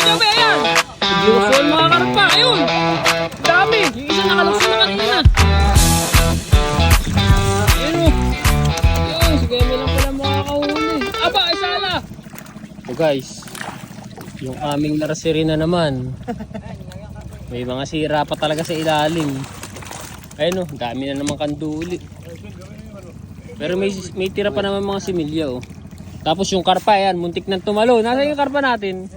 Jobe, ayan! Luso yung mga karpa, ayun! Dami! Yung isa nakaluso na kanina. Ayun o. Ayun, si Mel lang pala makakahuli. Aba, isa ala! So guys, yung aming nursery na naman. May mga sira pa talaga sa ilalim. Ayun o, dami na naman kanduli. Pero may, may tira pa naman mga similya oh. Tapos yung karpa yan, muntik nang tumalo. Nasaan yung karpa natin?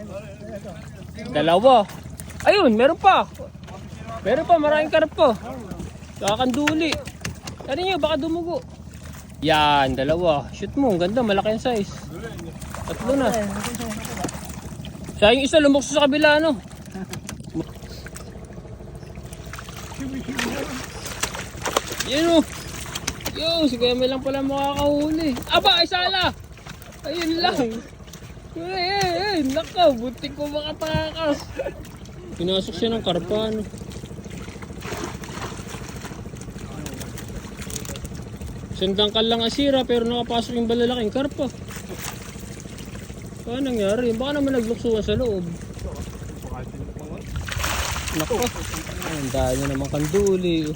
Dalawa. Ayun, meron pa. Meron pa, maraming karpa. Kakanduli. Ano nyo, baka dumugo. Yan, dalawa. Shoot mo, ang ganda, malaki ang size. Tatlo na. Sa yung isa, lumukso sa kabila, ano? Yan o. Yo, si Kuya lang pala makakahuli. Aba, isa la. Ayun lang. Eh, eh, eh, naka, butik ko makatakas. Pinasok siya ng karpan. Sandangkal lang asira pero nakapasok yung balalaking karpa. Paano nangyari? Baka naman nagluksuan sa loob. Nako. Ang dahil na naman kanduli. oh.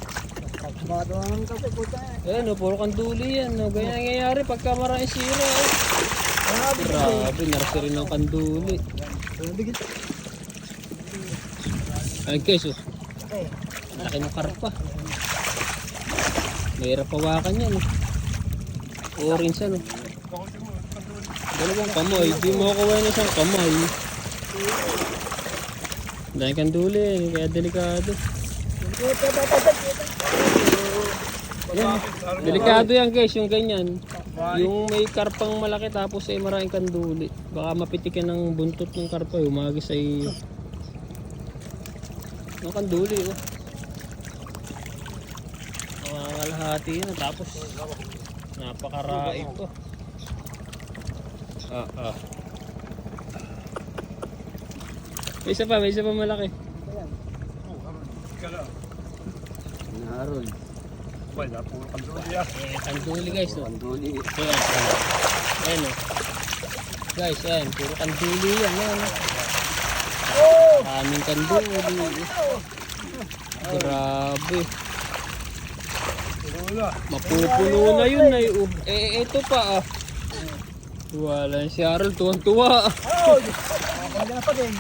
Madawang kasi puta eh. Ayan, oh, puro kanduli yan. Oh. Ganyan nangyayari pagka marami sira. Oh. Grabe, nursery ng kanduli. Ay guys, oh. Laki ng karpa. Mahirap hawakan yan. Oh. Orange yan. Oh. Dalawang kamay. Di mo ako na isang kamay. Dahil kanduli. Kaya delikado. Yan. Delikado yan guys, yung ganyan. Yung may karpang malaki tapos ay maraming kanduli. Baka mapitikan ng buntot ng karpa, umagis ay ng kanduli. Oh. Nangangalahati na tapos napakarai pa. Ah, ah. May isa pa, may isa pa malaki. Naroon. Eh, kanduli guys, no? Panduli. Ayan, ayan o. Guys, ayan, puro kanduli yan. Ayan, oh. Aming kanduli. Grabe. Mapupuno na yun na yun. Eh, ito pa ah. Wala si Harold, tuwang-tuwa. Hindi na pa din.